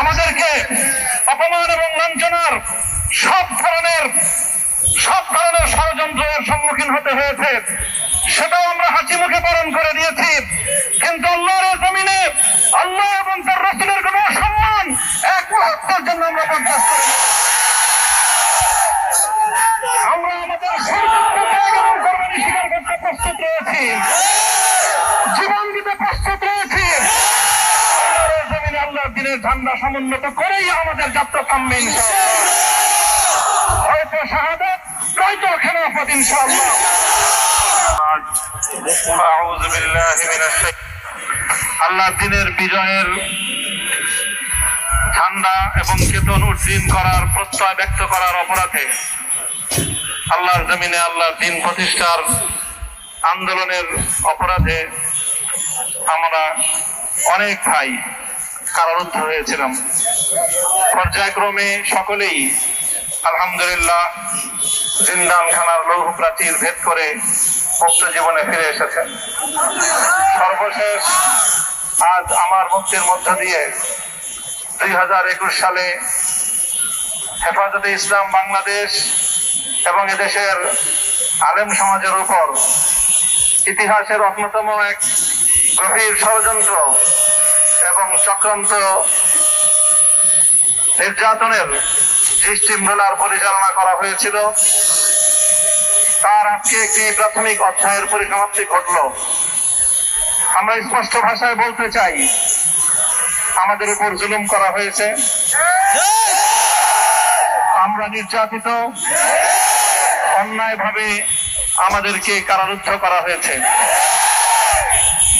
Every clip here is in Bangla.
আমাদেরকে অপমান এবং লাঞ্ছনার সব ধরনের সব ধরনের ষড়যন্ত্রের সম্মুখীন হতে হয়েছে। সেটাও আমরা হাসি মুখে পালন করে দিয়েছি। কিন্তু আল্লাহর জমিনে আল্লাহ এবং তার রসুলের কোনো সম্মান এক মুহূর্তের জন্য আমরা বরদাস্ত করি না। আমরা আমাদের সর্বোচ্চ ত্যাগ এবং কোরবানি স্বীকার করতে প্রস্তুত রয়েছি জীবন দিতে প্রস্তুত রয়েছি আল্লাহর জমিনে দিনের ঝান্ডা সমুন্নত করেই আমাদের যাত্রা থামবে হয়তো খেলাফত আল্লাহ দিনের বিজয়ের এবং উড্ডীন করার প্রত্যয় ব্যক্ত করার অপরাধে আল্লাহর জমিনে আল্লাহর দিন প্রতিষ্ঠার আন্দোলনের অপরাধে আমরা অনেক ভাই কারারুদ্ধ হয়েছিলাম পর্যায়ক্রমে সকলেই আলহামদুলিল্লাহ জিন্দান খানার লৌহ প্রাচীর ভেদ করে মুক্ত জীবনে ফিরে এসেছেন। সর্বশেষ আজ আমার মুক্তির মধ্য দিয়ে দুই হাজার একুশ সালে হেফাজতে ইসলাম বাংলাদেশ এবং এদেশের আলেম সমাজের উপর ইতিহাসের অন্যতম এক গভীর ষড়যন্ত্র এবং চক্রান্ত নির্যাতনের দৃষ্টিমূলার পরিচালনা করা হয়েছিল। তার আজকে একটি প্রাথমিক অধ্যায়ের পরিসমাপ্তি ঘটল। আমরা স্পষ্ট ভাষায় বলতে চাই, আমাদের উপর জুলুম করা হয়েছে। আমরা নির্যাতিত। অন্যায়ভাবে আমাদেরকে কারারুদ্ধ করা হয়েছে।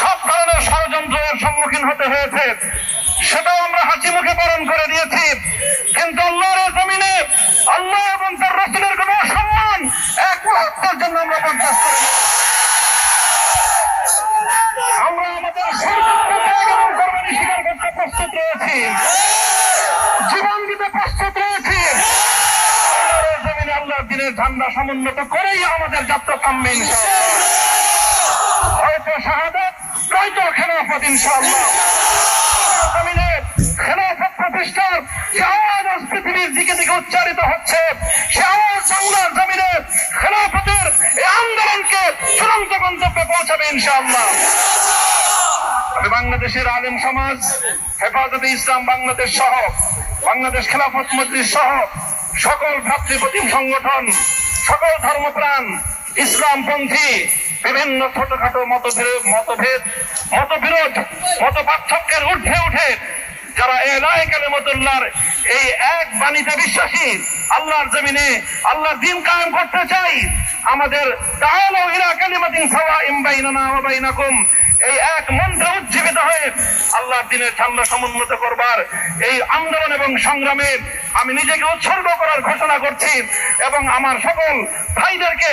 সব ধরনের ষড়যন্ত্রের সম্মুখীন হতে হয়েছে। সেটাও আমরা হাসি মুখে পালন করে দিয়েছি। কিন্তু আল্লাহর জমিনে আল্লাহ এবং তার রসুলের কোন সম্মান এক মুহূর্তের জন্য আমরা বরদাস্ত করি। আমরা ঝান্ডা সমুন্নত করেই আমাদের যাত্রা থামবে হয়তো শাহাদাত নয়তো খেলাফত, ইনশাআল্লাহ। খেলাফত প্রতিষ্ঠার যে পৃথিবীর দিকে দিকে উচ্চারিত হচ্ছে। সে আওয়াজ বাংলার খেলাফতের এই আন্দোলনকে চূড়ান্ত গন্তব্যে পৌঁছাবে, ইনশাআল্লাহ। বাংলাদেশের আলেম সমাজ, হেফাজতে ইসলাম বাংলাদেশ সহ, বাংলাদেশ খেলাফত মজলিস সহ, সকল ভ্রাতৃপ্রতিম সংগঠন, সকল ধর্মপ্রাণ, ইসলামপন্থী বিভিন্ন ছোটখাটো মতভেদ মতভেদ, মতবিরোধ মত পার্থক্যের ঊর্ধ্বে উঠে যারা এ এলায় কালেমতুল্লাহর এই এক বাণীতে বিশ্বাসী, আল্লাহর জমিনে আল্লাহর দিন কায়েম করতে চাই, আমাদের তাআলাউ ইলা কালিমাতিন সাওয়াইম বাইনানা ওয়া বাইনাকুম, এই এক মন্ত্রে উজ্জীবিত হয়ে আল্লাহর দিনের ঝান্ডা সমুন্নত করবার এই আন্দোলন এবং সংগ্রামে আমি নিজেকে উৎসর্গ করার ঘোষণা করছি এবং আমার সকল ভাইদেরকে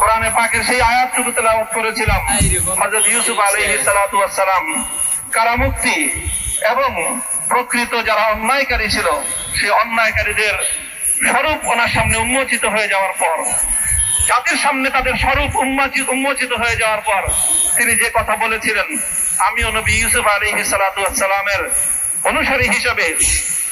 কোরআনে পাকের সেই আয়াতটুকু তেলাওয়াত করেছিলাম। হযরত ইউসুফ আলাইহিস সালাতু সালাম কারামুক্তি এবং প্রকৃত যারা অন্যায়কারী ছিল সেই অন্যায়কারীদের স্বরূপ ওনার সামনে উন্মোচিত হয়ে যাওয়ার পর জাতির সামনে তাদের স্বরূপ উন্মোচিত উন্মোচিত হয়ে যাওয়ার পর তিনি যে কথা বলেছিলেন আমিও নবী ইউসুফ আলাইহিস সালাতু ওয়াস সালামের অনুসারী হিসেবে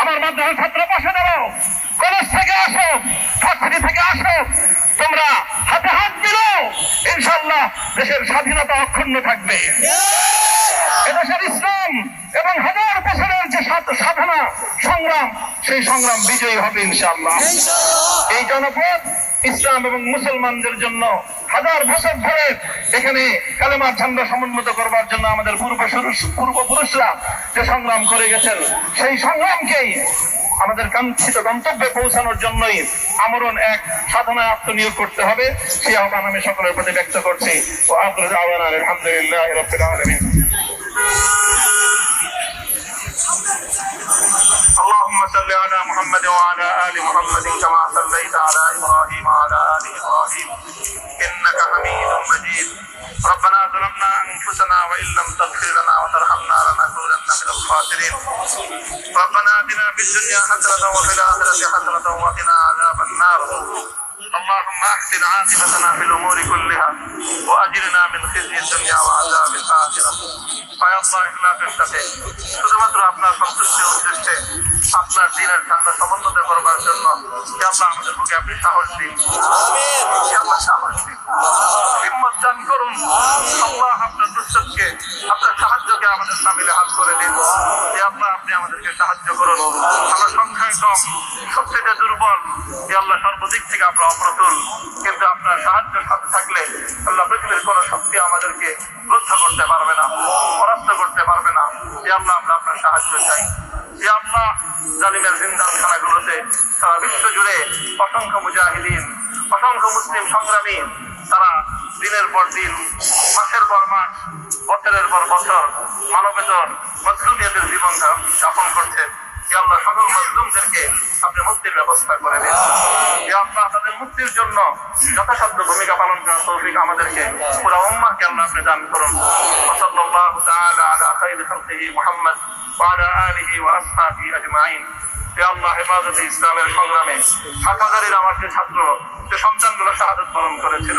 আমার মাদ্রাসার ছাত্র পাশে দাঁড়াও। কলেজ থেকে আসো ফ্যাক্টরি থেকে আসো। তোমরা হাতে হাত দিলো ইনশাল্লাহ দেশের স্বাধীনতা অক্ষুণ্ণ থাকবে। এদেশের ইসলাম এবং হাজার বছরের যে সাধনা সংগ্রাম সেই সংগ্রাম বিজয়ী হবে ইনশাল্লাহ এই জনপদ ইসলাম এবং মুসলমানদের জন্য হাজার বছর ধরে এখানে কালেমার ঝান্ডা সমুন্নত করবার জন্য আমাদের পূর্বপুরুষ পূর্বপুরুষরা যে সংগ্রাম করে গেছেন, সেই সংগ্রামকেই আমাদের কাঙ্ক্ষিত গন্তব্যে পৌঁছানোর জন্যই আমরণ এক সাধনায় আত্মনিয়োগ করতে হবে। সেই আহ্বান আমি সকলের প্রতি ব্যক্ত করছি। ও আপনার আহ্বান আলহামদুলিল্লাহ আলমিন। اللهم صل على محمد وعلى ال محمد كما صليت على ابراهيم وعلى ال ابراهيم انك حميد مجيد ربنا ظلمنا انفسنا وان لم تغفر لنا وترحمنا لنكونن من الخاسرين ربنا اتنا في الدنيا حسنه وفي الاخره حسنه وقنا عذاب النار اللهم احسن عاقبتنا في الامور كلها واجرنا من خزي الدنيا وعذاب الاخره পায় আল্লাহ ইখলাসের সাথে শুধুমাত্র আপনার সন্তুষ্টির উদ্দেশ্যে আপনার দিনের ঠান্ডা সমন্বয় করবার জন্য যে আল্লাহ আমাদের বুকে আপনি সাহস দিন। আল্লাহ সাহস দিন। হিম্মত দান করুন। আল্লাহ আপনার দুঃসবকে আপনার সাহায্যকে আমাদের সামিলে হাত করে দিন। যে আল্লাহ আপনি আমাদেরকে সাহায্য করুন। আমরা সংখ্যায় কম সবচেয়ে দুর্বল। যে আল্লাহ সর্বদিক থেকে আমরা অপ্রতুল। কিন্তু আপনার সাহায্য সাথে থাকলে আল্লাহ পৃথিবীর কোন শক্তি আমাদেরকে রুদ্ধ করতে পারবে না পরাস্ত করতে পারবে না। যে আল্লাহ আমরা আপনার সাহায্য চাই। যে আল্লাহ জালিমের জিন্দাখানাগুলোতে সারা বিশ্ব জুড়ে অসংখ্য মুজাহিদিন, অসংখ্য মুসলিম সংগ্রামী, তারা দিনের পর দিন, মাসের পর মাস, বছরের পর বছর, মানবেতর মজলুমিয়াদের জীবন যাপন করছে। আল্লাহ সকল মজলুমদেরকে আপনি মুক্তির ব্যবস্থা করে দিন যে আল্লাহ তাদের মুক্তির জন্য যথাসাধ্য ভূমিকা পালন করার তৌফিক আমাদেরকে পুরো উম্মাহকে আল্লাহ আপনি দান করুন وصلى الله تعالى على خير خلقه محمد وعلى آله وأصحابه أجمعين হে ইসলামের সংগ্রামে হাজারের আমার যে ছাত্র, যে সন্তানগুলো শাহাদত বরণ করেছিল।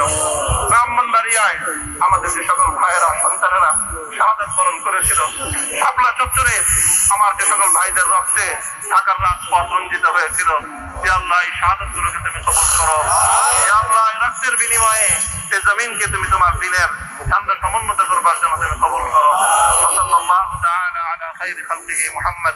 ব্রাহ্মণবাড়িয়ায় আমাদের যে সকল ভাইয়েরা, সন্তানেরা শাহাদত বরণ করেছিল, শাপলা চত্বরে আমার যে সকল ভাইদের রক্তে ঢাকার রাজপথ রঞ্জিত হয়েছিল, যে এই শাহাদত গুলোকে তুমি কবল করো। আল্লাহ রক্তের বিনিময়ে এই জমিনকে তুমি তোমার দিনের ঠান্ডা সমুন্নত করবার জন্য তুমি কবল করো। সাল্লাল্লাহু তাআলা আলা খাইরি খালকিহি মুহাম্মদ।